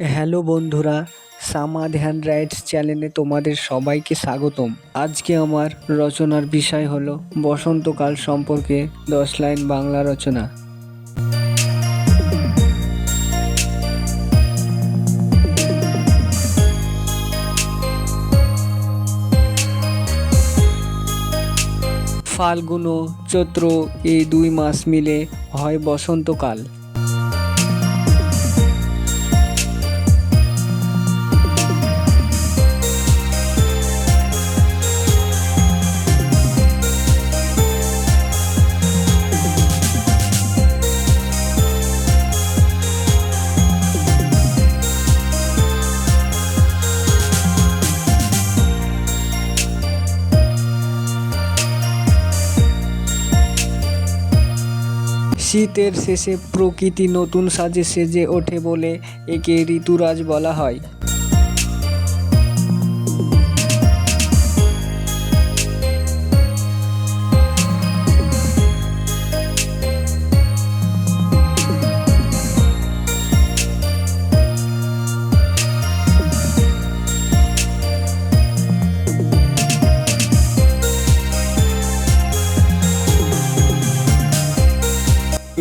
Hello বন্ধুরা, Samad hand rights চ্যানেলে তোমাদের সবাইকে স্বাগতম। আজকে আমার রচনার বিষয় হলো বসন্তকাল সম্পর্কে দশ লাইন বাংলা রচনা। ফাল্গুন চৈত্র এই দুই মাস মিলে হয় বসন্তকাল। শীতের শেষে প্রকৃতি নতুন সাজে সেজে ওঠে বলে একে ঋতুরাজ বলা হয়।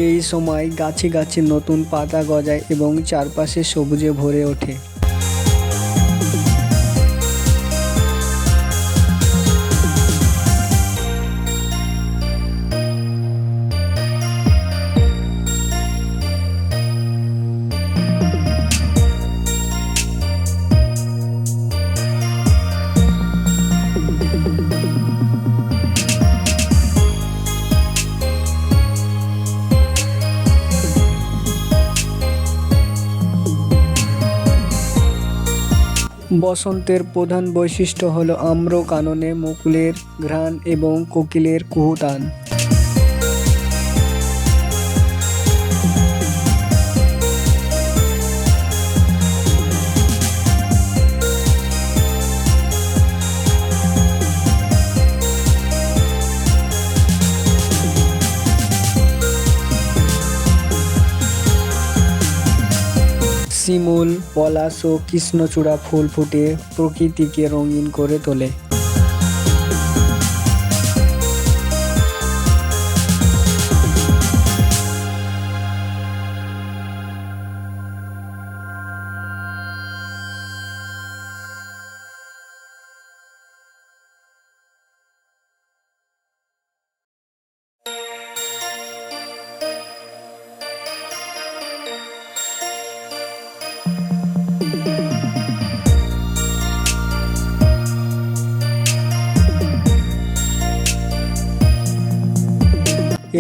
এই সময় গাছে গাছে নতুন পাতা গজায় এবং চারপাশে সবুজে ভরে ওঠে। বসন্তের প্রধান বৈশিষ্ট্য হল আম্র কাননে মুকুলের ঘ্রাণ এবং কোকিলের কুহুতান। শিমুল পলাশ ও কৃষ্ণচূড়া ফুল ফুটে প্রকৃতিকে রঙিন করে তোলে।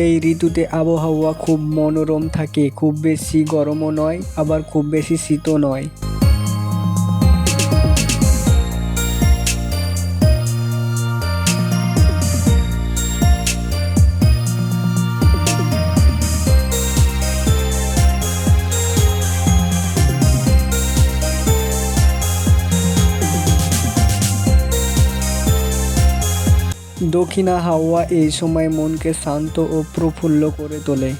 এই ঋতুতে আবহাওয়া খুব মনোরম থাকে, খুব বেশি গরমও নয়, আবার খুব বেশি শীতও নয়। দক্ষিণা হাওয়া এই সময় মনকে শান্ত ও প্রফুল্ল করে তোলে।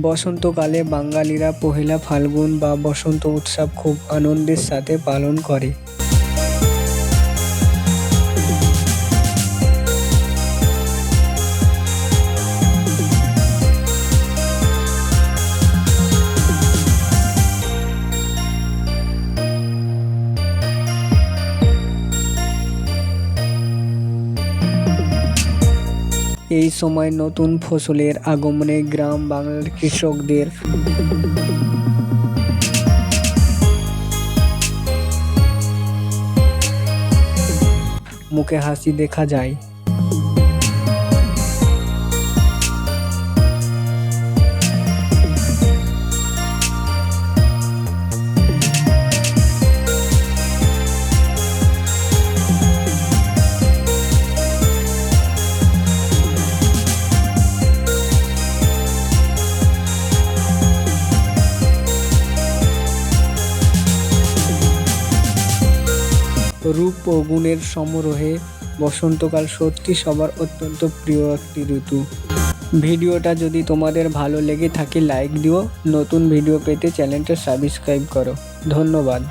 বসন্তকালে বাঙালিরা পহেলা ফাল্গুন বা বসন্ত উৎসব খুব আনন্দের সাথে পালন করে। এই সময় নতুন ফসলের আগমনে গ্রাম বাংলার কৃষকদের মুখে হাসি দেখা যায়। রূপ ও গুণের সমারোহে বসন্তকাল সত্যি সবার অত্যন্ত প্রিয় একটি ঋতু। ভিডিওটা যদি তোমাদের ভালো লেগে থাকে লাইক দিও। নতুন ভিডিও পেতে চ্যানেলটা সাবস্ক্রাইব করো। ধন্যবাদ।